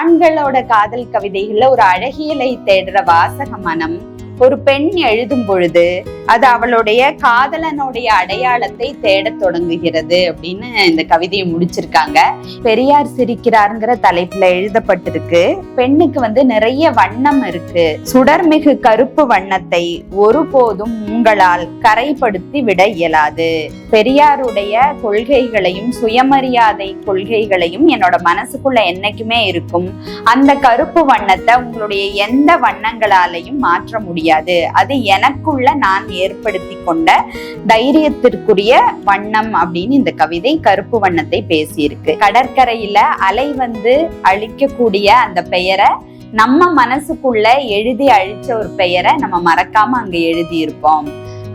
ஆண்களோட காதல் கவிதைகள்ல ஒரு அழகியலை தேடுற வாசக மனம். ஒரு பெண் எழுதும் பொழுது அது அவளுடைய காதலனுடைய அடையாளத்தை தேடத் தொடங்குகிறது அப்படின்னு இந்த கவிதையை முடிச்சிருக்காங்க. பெரியார் சிரிக்கிறாருங்கிற தலைப்புல எழுதப்பட்டிருக்கு. பெண்ணுக்கு வந்து நிறைய வண்ணம் இருக்கு. சுடர்மிகு கருப்பு வண்ணத்தை ஒருபோதும் உங்களால் கரைப்படுத்தி விட இயலாது. பெரியாருடைய கொள்கைகளையும் சுயமரியாதை கொள்கைகளையும் என்னோட மனசுக்குள்ள என்னைக்குமே இருக்கும். அந்த கருப்பு வண்ணத்தை உங்களுடைய எந்த வண்ணங்களாலையும் மாற்ற முடியாது. முடியாது. அது எனக்குள்ள நான் ஏற்படுத்தி கொண்ட தைரியத்திற்குரிய வண்ணம் அப்படின்னு இந்த கவிதை கருப்பு வண்ணத்தை பேசியிருக்கு. கடற்கரையில அலை வந்து அழிக்கக்கூடிய அந்த பெயரை நம்ம மனசுக்குள்ள எழுதி அழிச்ச ஒரு பெயரை நம்ம மறக்காம அங்க எழுதி இருப்போம்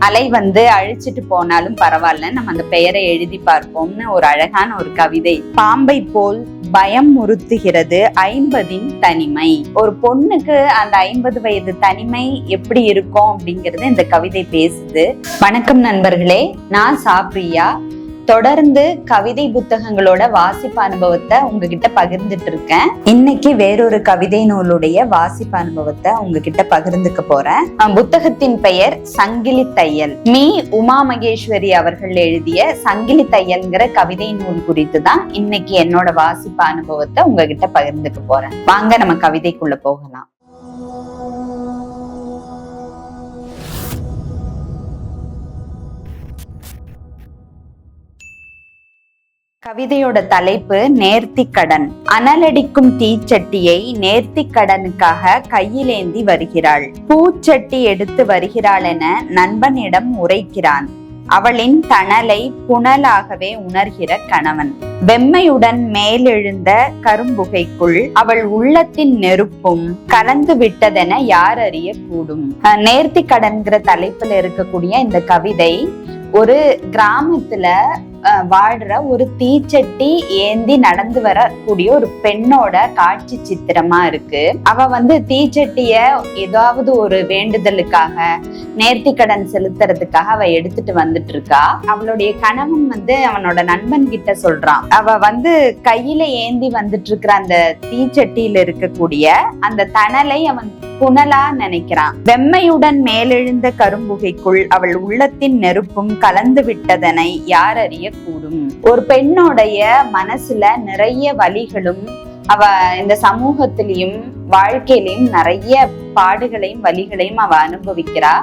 அலை வந்து அழிச்சிட்டு போனாலும் பரவாயில்ல நம்ம அந்த பெயரை எழுதி பார்ப்போம்னு ஒரு அழகான ஒரு கவிதை. பாம்பை போல் பயம் முறுத்துகிறது ஐம்பதின் தனிமை. ஒரு பொண்ணுக்கு அந்த ஐம்பது வயது தனிமை எப்படி இருக்கும் அப்படிங்கறது இந்த கவிதை பேசுது. வணக்கம் நண்பர்களே நான் சாப்ரியா. தொடர்ந்து கவிதை புத்தகங்களோட வாசிப்பு அனுபவத்தை உங்ககிட்ட பகிர்ந்துட்டு இருக்கேன் இன்னைக்கு வேறொரு கவிதை நூலுடைய வாசிப்பு அனுபவத்தை உங்ககிட்ட பகிர்ந்துக்க போறேன். புத்தகத்தின் பெயர் சங்கிலி தையல். மீ. உமா மகேஸ்வரி அவர்கள் எழுதிய சங்கிலி தையல்ங்கிற கவிதை நூல் குறித்து தான் இன்னைக்கு என்னோட வாசிப்பு அனுபவத்தை உங்ககிட்ட பகிர்ந்துக்க போறேன். வாங்க நம்ம கவிதைக்குள்ள போகலாம். கவிதையோட தலைப்பு நேர்த்திக்கடன் அனலடிக்கும் தீச்சட்டியை நேர்த்திக்கடனுக்காக கையிலேந்தி வருகிறாள். பூச்சட்டி எடுத்து வருகிறாள் என நண்பனிடம் உரைக்கிறான். அவளின் தணலை புனலாகவே உணர்கிற கணவன். வெம்மையுடன் மேலெழுந்த கரும்புகைக்குள் அவள் உள்ளத்தின் நெருப்பும் கலந்து விட்டதென யார் அறிய கூடும் நேர்த்தி கடன்கிற தலைப்புல இருக்கக்கூடிய இந்த கவிதை ஒரு கிராமத்துல வாழ்ற ஒரு தீச்சட்டி ஏந்தி நடந்து வரக்கூடிய ஒரு பெண்ணோட காட்சி சித்திரமா இருக்கு. அவ வந்து தீச்சட்டிய ஏதாவது ஒரு வேண்டுதலுக்காக நேர்த்திக்கடன் செலுத்துறதுக்காக அவ எடுத்துட்டு வந்துட்டு இருக்கா அவளுடைய கணவன் வந்து அவனோட நண்பன் கிட்ட சொல்றான். அவ வந்து கையில ஏந்தி வந்துட்டு இருக்கிற அந்த தீச்சட்டியில இருக்கக்கூடிய அந்த தணலை அவன் புனலா நினைக்கிறான். வெம்மையுடன் மேலெழுந்த கரும்புகைக்குள் அவள் உள்ளத்தின் நெருப்பும் கலந்து விட்டதனை யார் அறிய கூடும். ஒரு பெண்ணோடைய மனசுல நிறைய வழிகளும் அவ இந்த சமூகத்திலையும் வாழ்க்கையிலையும் நிறைய பாடுகளையும் வழிகளையும் அவ அனுபவிக்கிறா.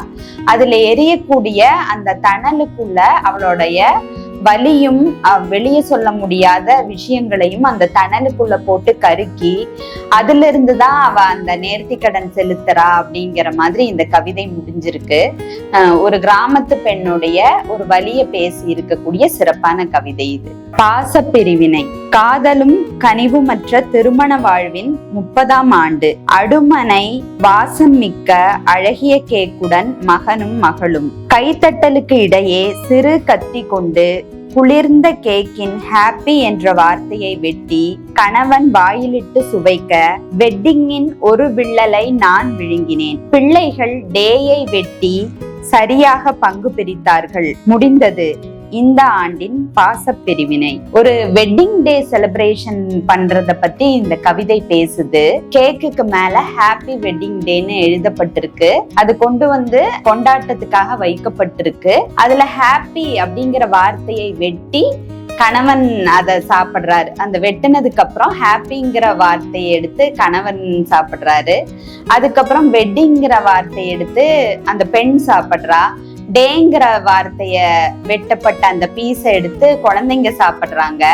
அதுல எரியக்கூடிய அந்த தணலுக்குள்ள அவளுடைய வலியும் வெளியே சொல்ல முடியாத விஷயங்களையும் அந்த தணலுக்குள்ள போட்டு கருக்கி அதுல இருந்துதான் அவ அந்த நேர்த்திக்கடன் செலுத்துறா அப்படிங்கிற மாதிரி இந்த கவிதை முடிஞ்சிருக்கு. ஒரு கிராமத்து பெண்ணுடைய ஒரு வலிய பேசி இருக்கக்கூடிய சிறப்பான கவிதை இது. பாச பிரிவினை காதலும் கனிவுமற்ற திருமண வாழ்வின் முப்பதாம் ஆண்டு. அடுமனை வாசம் மிக்க அழகிய கேக்குடன் மகனும் மகளும். கைத்தட்டலுக்கு இடையே சிறு கத்தி கொண்டு குளிர்ந்த கேக்கின் ஹாப்பி என்ற வார்த்தையை வெட்டி கணவன் வாயிலிட்டு சுவைக்க வெட்டிங்கின் ஒரு விள்ளலை நான் விழுங்கினேன். பிள்ளைகள் டேயை வெட்டி சரியாக பங்கு பிரித்தார்கள். முடிந்தது. இந்த ஆண்டின் பாசப் பிரிவினை. ஒரு வெட்டிங் டே செலிப்ரேஷன் பண்றத பத்தி இந்த கவிதை பேசுது. கேக்குக்கு மேல ஹாப்பி வெட்டிங் டேன்னு எழுதப்பட்டிருக்கு. அது கொண்டு வந்து கொண்டாட்டத்துக்காக வைக்கப்பட்டிருக்கு. அதுல ஹாப்பி அப்படிங்கிற வார்த்தையை வெட்டி கணவன் அதை சாப்பிடுறாரு. அந்த வெட்டினதுக்கு அப்புறம் ஹாப்பிங்கிற வார்த்தையை எடுத்து கணவன் சாப்பிடுறாரு. அதுக்கப்புறம் வெட்டிங்கிற வார்த்தையை எடுத்து அந்த பெண் சாப்பிட்றா. டேங்கிற வார்த்தைய வெட்டப்பட்ட அந்த பீஸை எடுத்து குழந்தைங்க சாப்பிடுறாங்க.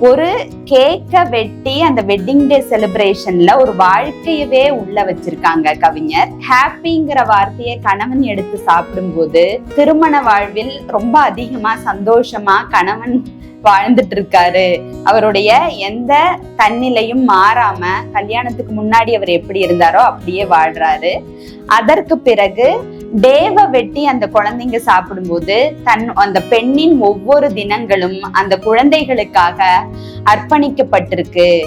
ஒரு கேக்க வெட்டி அந்த வெட்டிங் டே செலிப்ரேஷன்ல ஒரு வாழ்க்கையவே உள்ள வச்சிருக்காங்க கவிஞர். ஹாப்பிங்கிற வார்த்தையை கணவன் எடுத்து சாப்பிடும்போது திருமண வாழ்வில் ரொம்ப அதிகமா சந்தோஷமா கணவன் வாழ்ந்துட்டு இருக்காரு அவருடைய எந்த தன்னிலையும் மாறாம கல்யாணத்துக்கு முன்னாடி அவர் எப்படி இருந்தாரோ அப்படியே வாழ்றாரு. அதற்கு பிறகு டேவ வெட்டி அந்த குழந்தைங்க சாப்பிடும்போது தன் அந்த பெண்ணின் ஒவ்வொரு தினங்களும் அந்த குழந்தைகளுக்காக அர்ப்பணிக்கப்பட்டிருக்கு.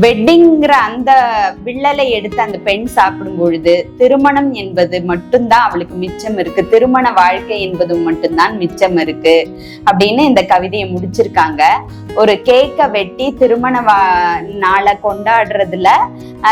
வெட்டிங்கிற அந்த வில்லலை எடுத்து அந்த பெண் சாப்பிடும் பொழுது திருமணம் என்பது மட்டும்தான் அவளுக்கு மிச்சம் இருக்கு. திருமண வாழ்க்கை என்பது மட்டும்தான் மிச்சம் இருக்கு அப்படின்னு இந்த கவிதையை முடிச்சிருக்காங்க. ஒரு கேக்கை வெட்டி திருமண வா- நாளை கொண்டாடுறதுல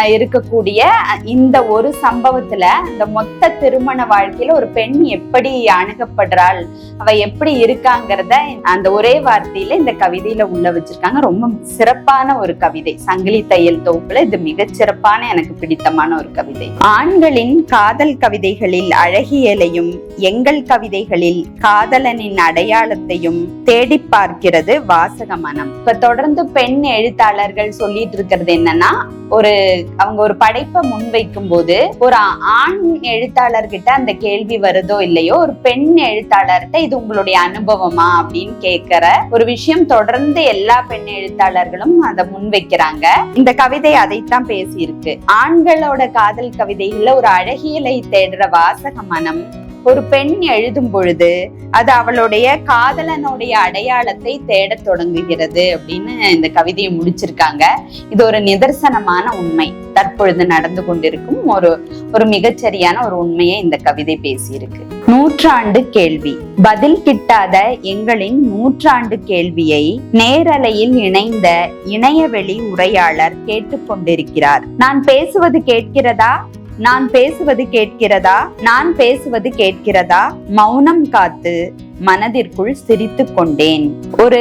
இருக்கக்கூடிய இந்த ஒரு சம்பவத்துல இந்த மொத்த திருமண வாழ்க்கையில ஒரு பெண் எப்படி அணுகப்படுறாள் அவ எப்படி இருக்காங்கிறத அந்த ஒரே வார்த்தையில இந்த கவிதையில உள்ள வச்சிருக்காங்க. ரொம்ப சிறப்பான ஒரு கவிதை. சங்க சங்கிலி தையல் தொகுப்புல இது மிகச்சிறப்பான எனக்கு பிடித்தமான ஒரு கவிதை. ஆண்களின் காதல் கவிதைகளில் அழகியலையும் எங்கள் கவிதைகளில் காதலனின் அடையாளத்தையும் தேடி பார்க்கிறது வாசக மனம். இப்ப தொடர்ந்து பெண் எழுத்தாளர்கள் சொல்லிட்டு இருக்கிறது என்னன்னா ஒரு அவங்க ஒரு படைப்பை முன்வைக்கும் போது ஒரு ஆண் எழுத்தாளர்கிட்ட அந்த கேள்வி வருதோ இல்லையோ ஒரு பெண் எழுத்தாளர்கிட்ட இது உங்களுடைய அனுபவமா அப்படின்னு கேட்கிற ஒரு விஷயம் தொடர்ந்து எல்லா பெண் எழுத்தாளர்களும் அதை முன்வைக்கிறாங்க இந்த கவிதை அதைத்தான் பேசியிருக்கு. ஆண்களோட காதல் கவிதைகள்ல ஒரு அழகியலை தேடுற வாசக மனம் ஒரு பெண் எழுதும் பொழுது அது அவளுடைய காதலனுடைய அடையாளத்தை தேடத் தொடங்குகிறது அப்படின்னு இந்த கவிதையை முடிச்சிருக்காங்க. இது ஒரு நிதர்சனமான உண்மை. தற்பொழுது நடந்து கொண்டிருக்கும் ஒரு ஒரு மிகச்சரியான ஒரு உண்மையை இந்த கவிதை பேசியிருக்கு. நூற்றாண்டு கேள்வி. பதில் கிட்டாத எங்களின் நூற்றாண்டு கேள்வியை நேரலையில் இணைந்த இணையவெளி உரையாளர் கேட்டுக்கொண்டிருக்கிறார். நான் பேசுவது கேட்கிறதா? நான் பேசுவது கேட்கிறதா? நான் பேசுவது கேட்கிறதா? மௌனம் காத்து மனதிற்குள் சிரித்து கொண்டேன். ஒரு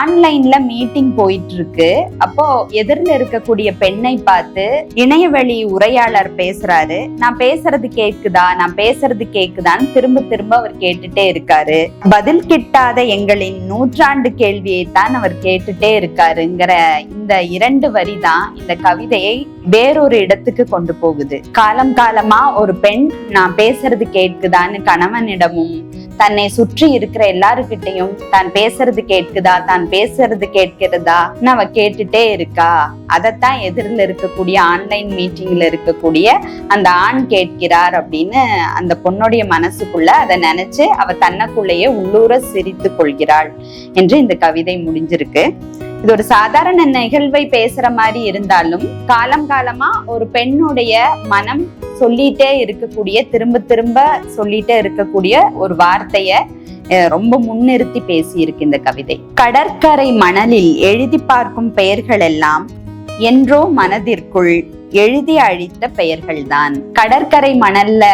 ஆன்லைன்ல மீட்டிங் போயிட்டு இருக்கு அப்போ எதிரில் இருக்கக்கூடிய பெண்ணை பார்த்து இணையவழி உரையாளர் பேசுறாரு. நான் பேசுறது கேக்குதா? நான் பேசுறது கேக்குதான்னு திரும்ப திரும்ப அவர் கேட்டுட்டே இருக்காரு. பதில் கிட்டாத எங்களின் நூற்றாண்டு கேள்வியை தான் அவர் கேட்டுட்டே இருக்காருங்கிற இந்த இரண்டு வரி தான் இந்த கவிதையை வேறொரு இடத்துக்கு கொண்டு போகுது. காலம் காலமா ஒரு பெண் நான் பேசுறது கேட்குதான்னு கணவனிடமும் தன்னை சுற்றி இருக்கிற எல்லாருக்கிட்டையும் தான் பேசுறது கேட்குதா தான் பேசுறது கேட்கிறதா? அவ கேட்டுட்டே இருக்கா? அதைத்தான் எதிரில் இருக்கக்கூடிய ஆன்லைன் மீட்டிங்ல இருக்கக்கூடிய அந்த ஆண் கேட்கிறார் அப்படின்னு அந்த பொண்ணுடைய மனசுக்குள்ள அதை நினைச்சு அவ தன்னைக்குள்ளேயே உள்ளூர சிரித்து கொள்கிறாள் என்று இந்த கவிதை முடிஞ்சிருக்கு. இது ஒரு சாதாரண நிகழ்வை பேசுற மாதிரி இருந்தாலும் காலம் காலமா ஒரு பெண்ணுடைய மனம் சொல்லிட்டே இருக்கக்கூடிய திரும்ப திரும்ப சொல்லிட்டே இருக்கக்கூடிய ஒரு வார்த்தைய அஹ், ரொம்ப முன்னிறுத்தி பேசியிருக்கு இந்த கவிதை. கடற்கரை மணலில் எழுதி பார்க்கும் பெயர்கள் எல்லாம் என்றோ மனதிற்குள் எழுதி அழித்த பெயர்கள்தான். கடற்கரை மணல்ல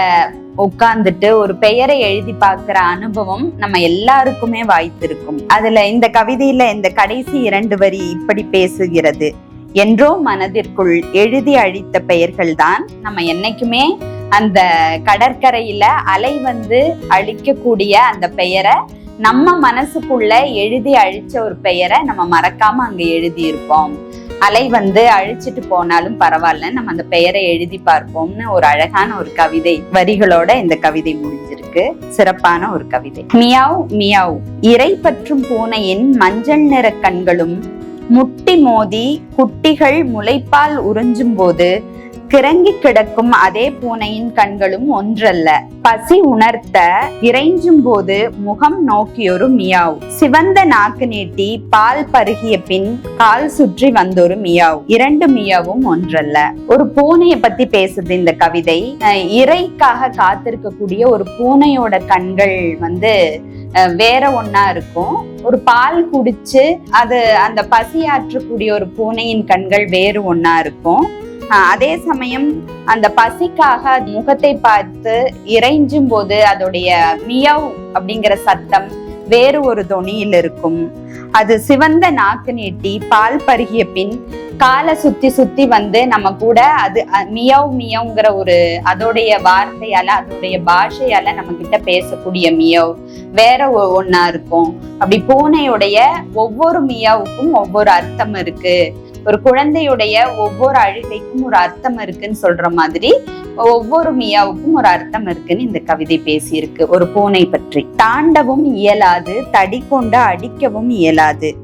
உட்கார்ந்துட்டு ஒரு பெயரை எழுதி பார்க்கிற அனுபவம் நம்ம எல்லாருக்குமே வாய்த்திருக்கும். அதுல இந்த கவிதையில இந்த கடைசி இரண்டு வரி இப்படி பேசுகிறது. என்றோ மனதிற்குள் எழுதி அழித்த பெயர்கள் தான் நம்ம என்னைக்குமே அந்த கடற்கரையில அலை வந்து அழிக்கக்கூடிய அந்த பெயரை நம்ம மனசுக்குள்ள எழுதி அழிச்ச ஒரு பெயரை நம்ம மறக்காம அங்க எழுதி இருப்போம் அலை வந்து அழிச்சிட்டு போனாலும் பரவாயில்ல. நம்ம அந்த பெயரை எழுதி பார்ப்போம்னு ஒரு அழகான ஒரு கவிதை வரிகளோட இந்த கவிதை முடிஞ்சிருக்கு. சிறப்பான ஒரு கவிதை. Meow meow. இறை பற்றும் பூனையின் மஞ்சள் நிற கண்களும் முட்டி மோதி குட்டிகள் முளைப்பால் உறிஞ்சும் போது கிறங்கி கிடக்கும் அதே பூனையின் கண்களும் ஒன்றல்ல. பசி உணர்த்த இறைஞ்சும் போது முகம் நோக்கியொரு மியாவ். சிவந்த நாக்கு நீட்டி பால் பருகிய பின் கால் சுற்றி வந்தொரு மியாவ். இரண்டு மியாவும் ஒன்றல்ல. ஒரு பூனையை பத்தி பேசுது இந்த கவிதை. அஹ் இறைக்காக காத்திருக்கக்கூடிய ஒரு பூனையோட கண்கள் வந்து அஹ் வேற ஒன்னா இருக்கும். ஒரு பால் குடிச்சு அது அந்த பசியாற்றக்கூடிய ஒரு பூனையின் கண்கள் வேறு ஒன்னா இருக்கும். அதே சமயம் அந்த பசிக்காக முகத்தை பார்த்து இறைஞ்சும் போது அதோடைய மியவ் அப்படிங்கிற சத்தம் வேறு ஒரு தொனியில் இருக்கும். அது சிவந்த நாக்கு நீட்டி பால் பருகிய பின் காலை சுத்தி சுத்தி வந்து நம்ம கூட அது மியவ் மியவுங்கிற ஒரு அதோடைய வார்த்தையால அதோடைய பாஷையால நம்ம கிட்ட பேசக்கூடிய மியவ் வேற ஒன்னா இருக்கும். அப்படி பூனையுடைய ஒவ்வொரு மியாவுக்கும் ஒவ்வொரு அர்த்தம் இருக்கு. ஒரு குழந்தையுடைய ஒவ்வொரு அழுகைக்கும் ஒரு அர்த்தம் இருக்குன்னு சொல்ற மாதிரி ஒவ்வொரு மியாவுக்கும் ஒரு அர்த்தம் இருக்குன்னு இந்த கவிதை பேசியிருக்கு. ஒரு பூனை பற்றி. தாண்டவும் இயலாது தடி கொண்டு அடிக்கவும் இயலாது.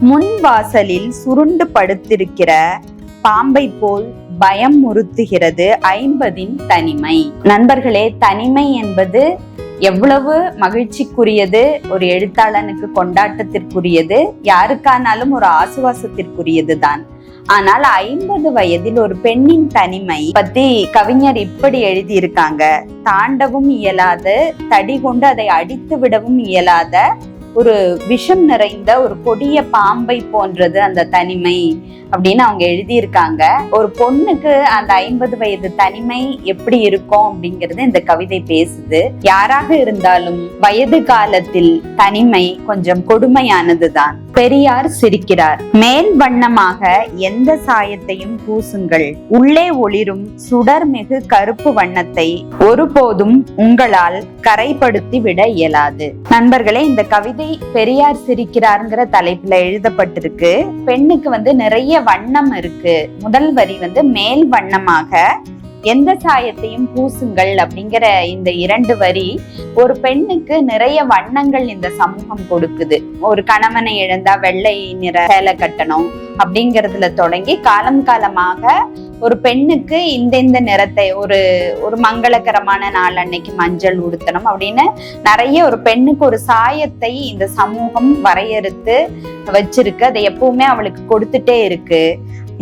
முன் வாசலில் சுருண்டு படுத்திருக்கிற பாம்பை போல் பயம் முறுத்துகிறது ஐம்பதின் தனிமை. நண்பர்களே தனிமை என்பது எவ்வளவு மகிழ்ச்சிக்குரியது ஒரு எழுத்தாளனுக்கு கொண்டாட்டத்திற்குரியது யாருக்கானாலும் ஒரு ஆசுவாசத்திற்குரியது தான் ஆனால் ஐம்பது வயதில் ஒரு பெண்ணின் தனிமை பத்தி கவிஞர் இப்படி எழுதியிருக்காங்க. தாண்டவும் இயலாத தடி கொண்டு அதை அடித்து விடவும் இயலாத ஒரு விஷம் நிறைந்த ஒரு கொடிய பாம்பை போன்றது அந்த தனிமை அப்படின்னு அவங்க எழுதியிருக்காங்க. ஒரு பொண்ணுக்கு அந்த ஐம்பது வயது தனிமை எப்படி இருக்கும் அப்படிங்கறது இந்த கவிதை பேசுது. யாராக இருந்தாலும் வயது காலத்தில் தனிமை கொஞ்சம் கொடுமையானதுதான். பெரியார் சிரிக்கிறார். மேல் வண்ணமாக எந்த சாயத்தையும் பூசுங்கள். உள்ளே ஒளிரும் சுடர்மிகு கருப்பு வண்ணத்தை ஒருபோதும் உங்களால் கரைப்படுத்தி விட இயலாது. நண்பர்களே இந்த கவிதை பெரியார் சிரிக்கிறார்ங்கிற தலைப்புல எழுதப்பட்டிருக்கு. பெண்ணுக்கு வந்து நிறைய வண்ணம் இருக்கு. முதல் வரி வந்து மேல் வண்ணமாக எந்த சாயத்தையும் பூசுங்கள் அப்படிங்கிற இந்த இரண்டு வரி ஒரு பெண்ணுக்கு நிறைய வண்ணங்கள் இந்த சமூகம் கொடுக்குது. ஒரு கணவனை இழந்தா வெள்ளை நிற சேலை கட்டணும் அப்படிங்கறதுல தொடங்கி காலம் காலமாக ஒரு பெண்ணுக்கு இந்த இந்த நிறத்தை ஒரு ஒரு மங்களகரமான நாள் அன்னைக்கு மஞ்சள் உடுத்தணும் அப்படின்னு நிறைய ஒரு பெண்ணுக்கு ஒரு சாயத்தை இந்த சமூகம் வரையறுத்து வச்சிருக்கு. அதை எப்பவுமே அவளுக்கு கொடுத்துட்டே இருக்கு.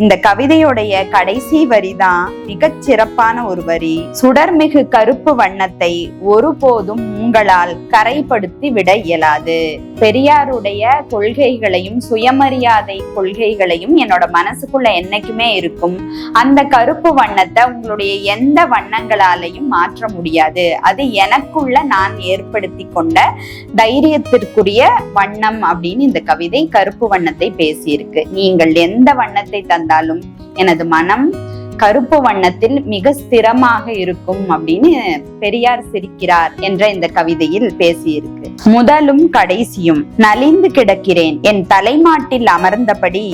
இந்த கவிதையுடைய கடைசி வரிதான் மிகச் சிறப்பான ஒரு வரி. சுடர்மிகு கருப்பு வண்ணத்தை ஒருபோதும் உங்களால் கரைப்படுத்தி விட இயலாது. பெரியாருடைய கொள்கைகளையும் சுயமரியாதை கொள்கைகளையும் என்னோட மனசுக்குள்ள என்னைக்குமே இருக்கும். அந்த கருப்பு வண்ணத்தை உங்களுடைய எந்த வண்ணங்களாலையும் மாற்ற முடியாது. அது எனக்குள்ள நான் ஏற்படுத்தி கொண்ட தைரியத்திற்குரிய வண்ணம் அப்படின்னு இந்த கவிதை கருப்பு வண்ணத்தை பேசியிருக்கு. நீங்கள் எந்த வண்ணத்தை தந்தாலும் எனது மனம் கருப்பு வண்ணத்தில் மிக ஸ்திரமாக இருக்கும் அப்படின்னு பெரியார் சிரிக்கிறார் என்ற இந்த கவிதையில் பேசியிருக்கு. முதலும் கடைசியும் நலிந்து கிடக்கிறேன். என் தலைமாட்டில் அமர்ந்தபடி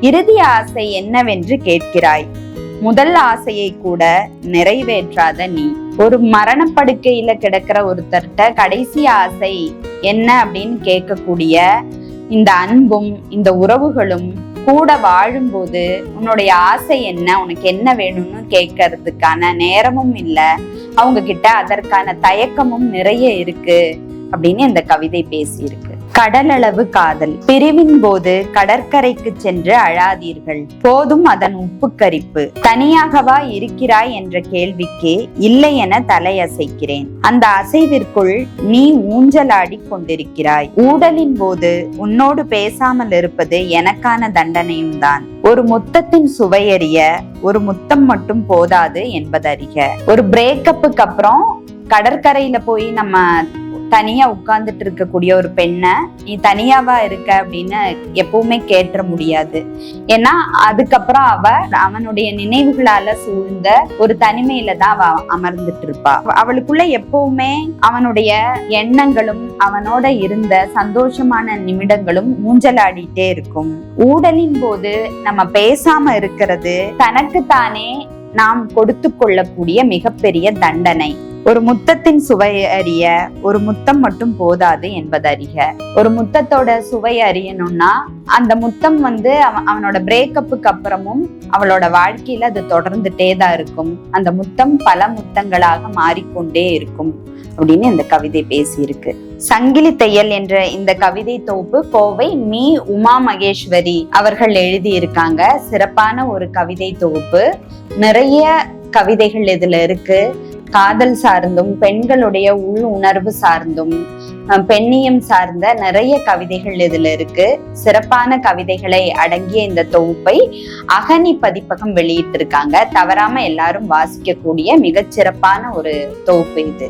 இறுதி ஆசை என்னவென்று கேட்கிறாய்? முதல் ஆசையை கூட நிறைவேற்றாத நீ. ஒரு மரணப்படுக்கையில கிடக்கிற ஒருத்தர்கிட்ட கடைசி ஆசை என்ன அப்படின்னு கேட்கக்கூடிய இந்த அன்பும் இந்த உறவுகளும் கூட வாழும்போது உன்னுடைய ஆசை என்ன? உனக்கு என்ன வேணும்னு கேட்கறதுக்கான நேரமும் இல்லை. அவங்க கிட்ட அதற்கான தயக்கமும் நிறைய இருக்கு. அப்படின்னு இந்த கவிதை பேசியிருக்கு. கடலளவு காதல். பிரிவின் போது கடற்கரைக்கு சென்று அழாதீர்கள். போதும் அதன் உப்பு கரிப்பு தனியாகவா இருக்கிறாய் என்ற கேள்விக்கு இல்லை என தலையசைக்கிறேன். அந்த அசைவிற்குள் நீ ஊஞ்சலாடி கொண்டிருக்கிறாய். ஊடலின் போது உன்னோடு பேசாமல் இருப்பது எனக்கான தண்டனையும் தான் ஒரு முத்தத்தின் சுவையறிய ஒரு முத்தம் மட்டும் போதாது என்பதறிக. ஒரு பிரேக்கப்புக்கு அப்புறம் கடற்கரையில போய் நம்ம தனியா உட்கார்ந்துட்டு இருக்கக்கூடிய ஒரு பெண்ணை நீ தனியாவா இருக்க? அப்படின்னு எப்பவுமே கேட்டுற முடியாது. ஏன்னா அதுக்கப்புறம் அவ அவனுடைய நினைவுகளால சூழ்ந்த ஒரு தனிமையில தான் அவ அமர்ந்துட்டு இருப்பா. அவளுக்குள்ள எப்பவுமே அவனுடைய எண்ணங்களும் அவனோட இருந்த சந்தோஷமான நிமிடங்களும் ஊஞ்சலாடிட்டே இருக்கும். ஊடலின் போது நம்ம பேசாம இருக்கிறது தனக்கு தானே நாம் கொடுத்து கொள்ளக்கூடிய மிகப்பெரிய தண்டனை. ஒரு முத்தத்தின் சுவை அறிய ஒரு முத்தம் மட்டும் போதாது என்பது அறிக. ஒரு முத்தத்தோட சுவை அறியணும்னா அந்த முத்தம் வந்து அவனோட பிரேக்கப்புக்கு அப்புறமும் அவளோட வாழ்க்கையில அது தொடர்ந்துட்டே தான் இருக்கும். அந்த முத்தம் பல முத்தங்களாக மாறிக்கொண்டே இருக்கும் அப்படின்னு இந்த கவிதை பேசியிருக்கு. சங்கிலி தையல் என்ற இந்த கவிதை தொகுப்பு கோவை மீ. உமா மகேஸ்வரி அவர்கள் எழுதியிருக்காங்க. சிறப்பான ஒரு கவிதை தொகுப்பு. நிறைய கவிதைகள் இதுல இருக்கு. காதல் சார்ந்தும் பெண்களுடைய உள் உணர்வு சார்ந்தும் பெண்ணியம் சார்ந்த நிறைய கவிதைகள் இதுல இருக்கு. சிறப்பான கவிதைகளை அடங்கிய இந்த தொகுப்பை அகனி பதிப்பகம் வெளியிட்டிருக்காங்க. தவறாம எல்லாரும் வாசிக்கக்கூடிய மிகச்சிறப்பான ஒரு தொகுப்பு இது.